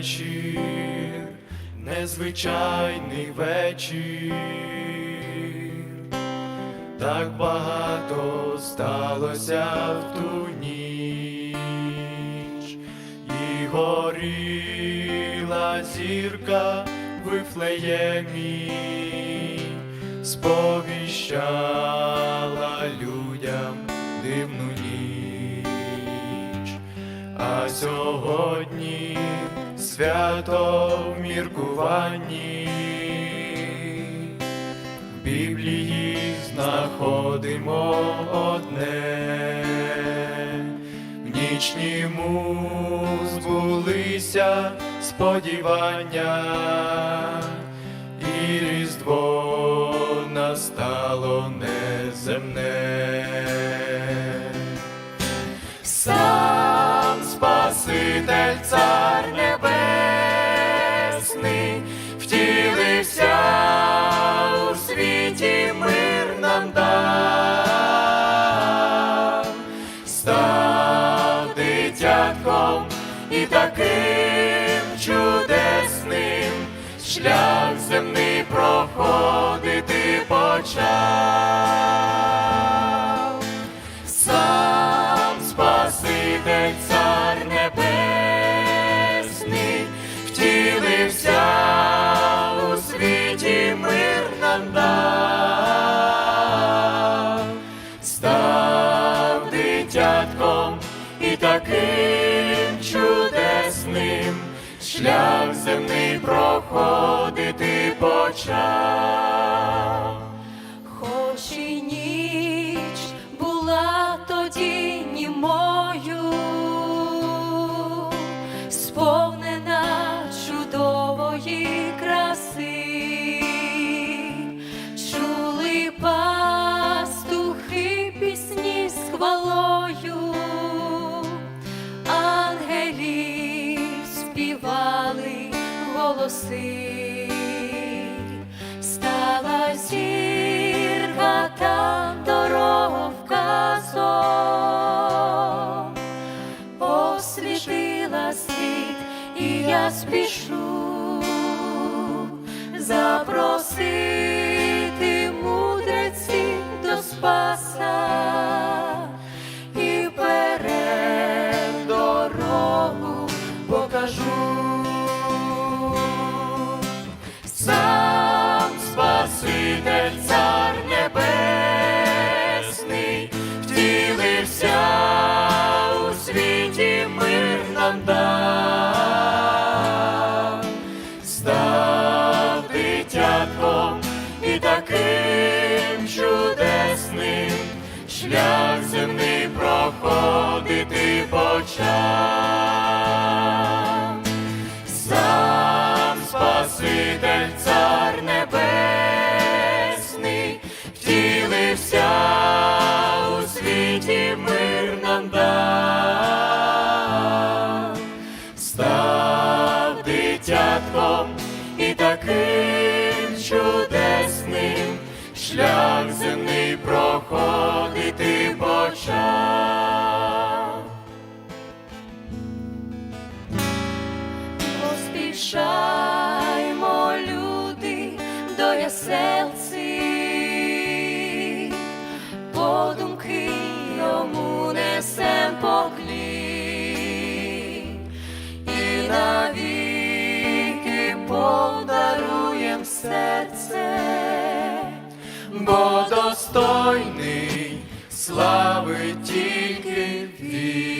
вечір, незвичайний вечір, так багато сталося в ту ніч, і горіла зірка Вифлеємі, сповіщала сьогодні свято в міркуванні. В Біблії знаходимо одне, в нічніму збулися сподівання, і таким чудесним шлях земний проходити почав. Сам Спаситель Цар Небесний втілився у світі мир нам дав, став дитятком таким чудесним шлях земний проходити почав. Світ, і я спішу. Запросити земний проходити почав. Сам Спаситель Цар Небесний втілився у світі мир нам дав, став дитятком і таким чудесним шлях земний проходити почав. Поспішаймо, люди, до яселці, подумки йому несем і навіки подаруєм серце. бо достойний слави тільки ві.